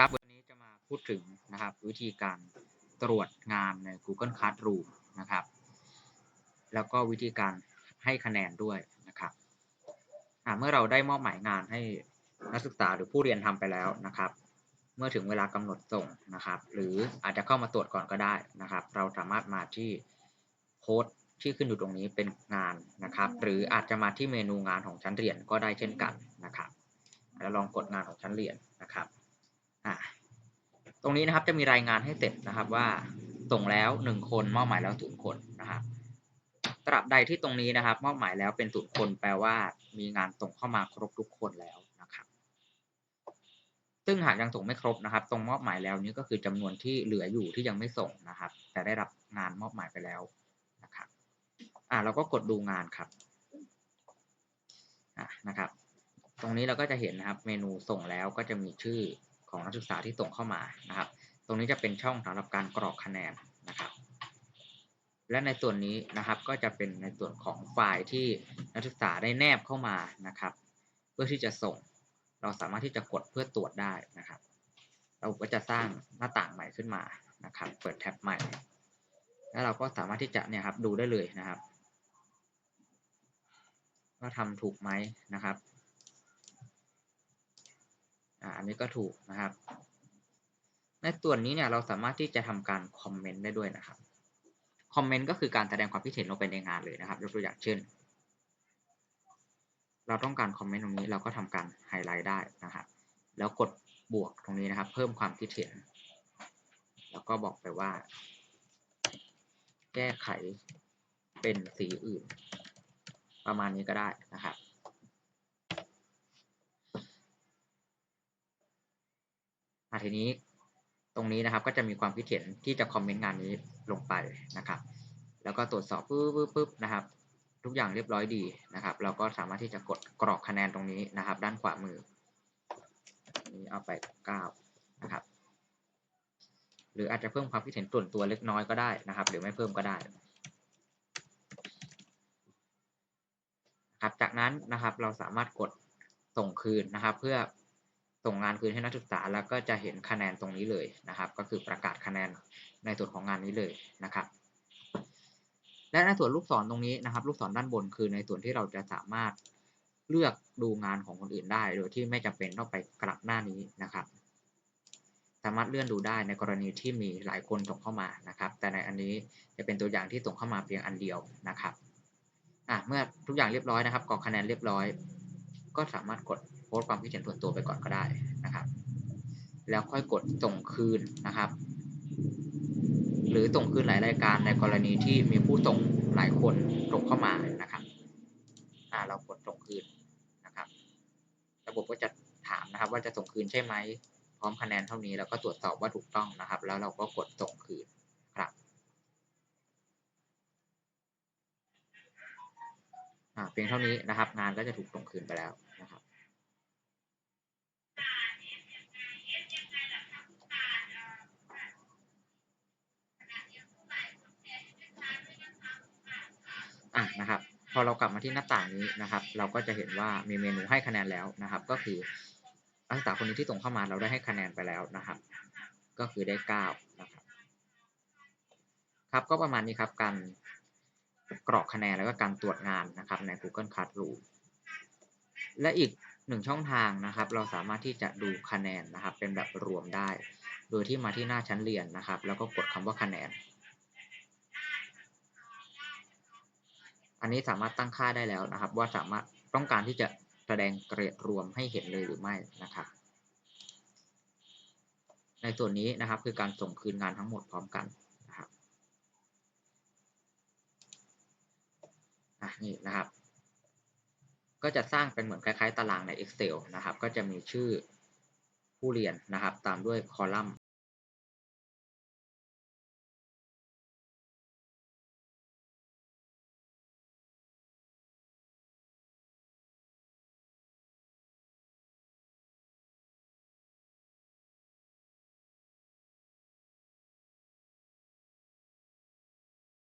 ครับ วันนี้จะมาพูดถึงนะครับ วิธีการตรวจงานใน Google Classroom นะครับ แล้วก็วิธีการให้คะแนนด้วยนะครับเมื่อเราได้มอบหมายงานให้นักศึกษาหรือผู้เรียนทำไปแล้วนะครับ เมื่อถึงเวลากำหนดส่งนะครับ หรืออาจจะเข้ามาตรวจก่อนก็ได้นะครับ เราสามารถมาที่โค้ดที่ขึ้นอยู่ตรงนี้เป็นงานนะครับ หรืออาจจะมาที่เมนูงานของชั้นเรียนก็ได้เช่นกันนะครับแล้วลองกดงานของชั้นเรียน ตรงนี้นะครับจะมีรายงานให้เสร็จนะครับว่าส่งแล้วหนึ่งคนมอบหมายแล้วศูนย์คนนะครับตราบใดที่ตรงนี้นะครับมอบหมายแล้วเป็นศูนย์คนแปลว่ามีงานส่งเข้ามาครบทุกคนแล้วนะครับซึ่งหากยังส่งไม่ครบนะครับ ตรงมอบหมายแล้วนี้ก็คือจำนวนที่เหลืออยู่ที่ยังไม่ส่งนะครับ แต่ได้รับงานมอบหมายไปแล้วนะครับอ่าเราก็กดดูงานครับอ่านะครับ ตรงนี้เราก็จะเห็นนะครับ เมนูส่งแล้วก็จะมีชื่อ ของนักศึกษาที่ส่งเข้ามานะครับ ตรงนี้จะเป็นช่องสำหรับการกรอกคะแนนนะครับ และในส่วนนี้นะครับก็จะเป็นในส่วนของไฟล์ที่นักศึกษาได้แนบเข้ามานะครับ เพื่อที่จะส่ง เราสามารถที่จะกดเพื่อตรวจได้นะครับ เราก็จะสร้างหน้าต่างใหม่ขึ้นมานะครับ เปิดแท็บใหม่ แล้วเราก็สามารถที่จะเนี่ยครับดูได้เลยนะครับว่าทำถูกไหมนะครับ อันนี้ก็ถูกนะครับ ในส่วนนี้เนี่ยเราสามารถที่จะทำการคอมเมนต์ได้ด้วยนะครับ คอมเมนต์ก็คือการแสดงความคิดเห็นลงไปในงานเลยนะครับ ยกตัวอย่างเช่น เราต้องการคอมเมนต์ตรงนี้เราก็ทำการไฮไลท์ได้นะครับแล้วกดบวกตรงนี้นะครับ เพิ่มความคิดเห็น แล้วก็บอกไปว่า แก้ไขเป็นสีอื่น ประมาณนี้ก็ได้นะครับ ทีนี้ตรงนี้นะครับก็จะมีความคิดเห็นที่จะคอมเมนต์งานนี้ลงไปนะครับ แล้วก็ตรวจสอบปึ๊บปึ๊บปึ๊บนะครับ ทุกอย่างเรียบร้อยดีนะครับ เราก็สามารถที่จะกดกรอกคะแนนตรงนี้นะครับ ด้านขวามือนี้เอาไป9นะครับ หรืออาจจะเพิ่มความคิดเห็นส่วนตัวเล็กน้อยก็ได้นะครับ หรือไม่เพิ่มก็ได้ครับจากนั้นนะครับเราสามารถกดส่งคืนนะครับ เพื่อ ส่งงานคืนให้นักศึกษาแล้วก็จะเห็นคะแนนตรงนี้เลยนะครับ ก็คือประกาศคะแนนในส่วนของงานนี้เลยนะครับ และในส่วนลูกศรตรงนี้นะครับ ลูกศรด้านบนคือในส่วนที่เราจะสามารถเลือกดูงานของคนอื่นได้ โดยที่ไม่จำเป็นต้องไปกลับหน้านี้นะครับ สามารถเลื่อนดูได้ในกรณีที่มีหลายคนส่งเข้ามานะครับ แต่ในอันนี้จะเป็นตัวอย่างที่ส่งเข้ามาเพียงอันเดียวนะครับอะเมื่อทุกอย่างเรียบร้อยนะครับกรอกคะแนนเรียบร้อย ก็สามารถกด สต์ความคิดเห็นส่วนตัวไปก่อนก็ได้นะครับ แล้วค่อยกดส่งคืนนะครับ หรือส่งคืนหลายรายการในกรณีที่มีผู้ส่งหลายคนส่งเข้ามานะครับเรากดส่งคืนนะครับ ระบบก็จะถามนะครับ ว่าจะส่งคืนใช่ไหมพร้อมคะแนนเท่านี้แล้วก็ตรวจสอบว่าถูกต้องนะครับ แล้วเราก็กดส่งคืนครับเพียงเท่านี้นะครับ งานก็จะถูกส่งคืนไปแล้วนะครับอะ นะครับ พอเรากลับมาที่หน้าต่างนี้นะครับ เราก็จะเห็นว่ามีเมนูให้คะแนนแล้วนะครับ ก็คือนักศึกษาคนนี้ที่ส่งเข้ามาเราได้ให้คะแนนไปแล้วนะครับ ก็คือได้9นะครับครับก็ประมาณนี้ครับการกรอกคะแนนแล้วก็การตรวจงานนะครับใน Google Classroom และอีกหนึ่งช่องทางนะครับ เราสามารถที่จะดูคะแนนนะครับ เป็นแบบรวมได้ โดยที่มาที่หน้าชั้นเรียนนะครับ แล้วก็กดคำว่าคะแนน อันนี้สามารถตั้งค่าได้แล้วนะครับ ว่าสามารถต้องการที่จะแสดงเกรดรวมให้เห็นเลยหรือไม่นะครับ ในส่วนนี้นะครับคือการส่งคืนงานทั้งหมดพร้อมกันนี่นะครับ ก็จะสร้างเป็นเหมือนคล้ายๆ ตารางใน Excel นะครับ ก็จะมีชื่อผู้เรียนนะครับ ตามด้วยคอลัมน์